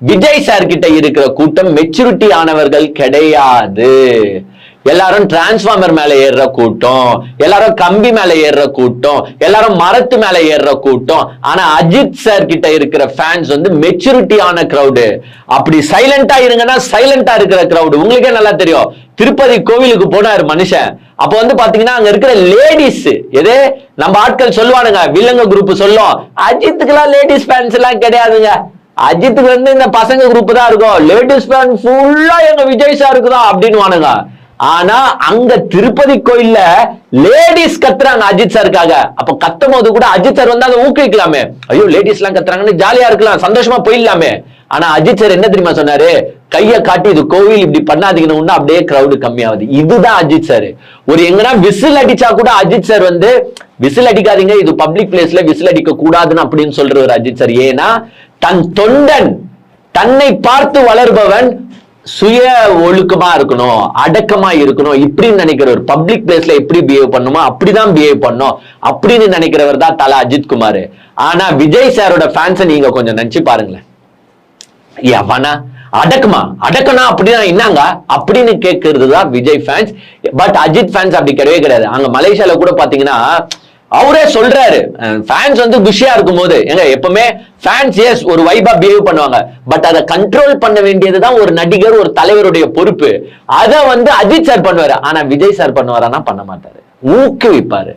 Vijay sir கிட்ட இருக்கிற கூட்டம் மெச்சூரிட்டி ஆனவர்கள் கிடையாது. எல்லாரும் டிரான்ஸ்ஃபார்மர் மேல ஏறுற கூட்டம் எல்லாரும் கம்பி மேல ஏறுற கூட்டம் எல்லாரும் மரத்து மேல ஏறுற கூட்டம். ஆனா அஜித் சார் கிட்ட இருக்கிற ஃபேன்ஸ் வந்து மெச்சூரிட்டி ஆன கிரவுடு அப்படி சைலண்டா இருங்கன்னா சைலண்டா இருக்கிற கிரௌடு உங்களுக்கே நல்லா தெரியும். திருப்பதி கோவிலுக்கு போனாரு மனுஷன். அப்ப வந்து பாத்தீங்கன்னா அங்க இருக்கிற லேடிஸ் எது? நம்ம ஆட்கள் சொல்லுவானுங்க வில்லங்க குரூப் சொல்லும். அஜித்துக்கெல்லாம் லேடிஸ் ஃபேன்ஸ் எல்லாம் கிடையாதுங்க. அஜித்துக்கு வந்து இந்த பசங்க குரூப் தான் இருக்கும். லேடிஸ் ஃபேன் ஃபுல்லா எங்க விஜய் சாருக்கு தான் அப்படின்னு வானுங்க ஆனா அங்க திருப்பதி கோயில்ல லேடிஸ் கத்துறாங்க அஜித் சாருக்காக அப்ப கத்தும் போது கூட அஜித் சார் வந்து அதை ஊக்குவிக்கலாமே. ஐயோ லேடிஸ் எல்லாம் கத்துறாங்கன்னு ஜாலியா இருக்கலாம் சந்தோஷமா போயிடலாமே. ஆனா அஜித் சார் என்ன தெரியுமா சொன்னாரு? கைய காட்டி இது கோவில் இப்படி பண்ணாதீங்கன்னு அப்படியே கிரௌடு கம்மியாகுது. இதுதான் அஜித் சார் ஒரு எங்கன்னா விசில் அடிச்சா கூட அஜித் சார் வந்து விசில் அடிக்காதீங்க இது பப்ளிக் பிளேஸ்ல விசில் அடிக்க கூடாதுன்னு அப்படின்னு சொல்றவர் அஜித் சார் ஏன்னா தன் தொண்டன் தன்னை பார்த்து வளர்பவன் சுய ஒழுக்கமா இருக்கணும் அடக்கமா இருக்கணும் இப்படின்னு நினைக்கிற ஒரு பப்ளிக் பிளேஸ்ல எப்படி பிஹேவ் பண்ணுமோ அப்படிதான் பிஹேவ் பண்ணும். அப்படின்னு நினைக்கிறவர் தான் தலா அஜித் குமார். ஆனா விஜய் சாரோட ஃபேன்ஸை நீங்க கொஞ்சம் நினைச்சு பாருங்களேன். எவனா அடக்குமா? அடக்கனா அப்படின்னா என்னங்க? அப்படின்னு கேட்கறது தான் Vijay fans but Ajith fans அப்படி கிடையவே கிடையாது. அங்க மலேசியால கூட பாத்தீங்கன்னா அவரே சொல்றாரு. ஃபேன்ஸ் வந்து குஷியா இருக்கும்போது ஏங்க எப்பவுமே ஃபேன்ஸ் எஸ் ஒரு வைபா பிஹேவ் பண்ணுவாங்க. பட் அதை கண்ட்ரோல் பண்ண வேண்டியதுதான் ஒரு நடிகர் ஒரு தலைவருடைய பொறுப்பு. அதை வந்து அஜித் சார் பண்ணுவாரு. ஆனா விஜய் சார் பண்ணுவாரான்னா பண்ண மாட்டாரு. ஊக்குவிப்பாரு.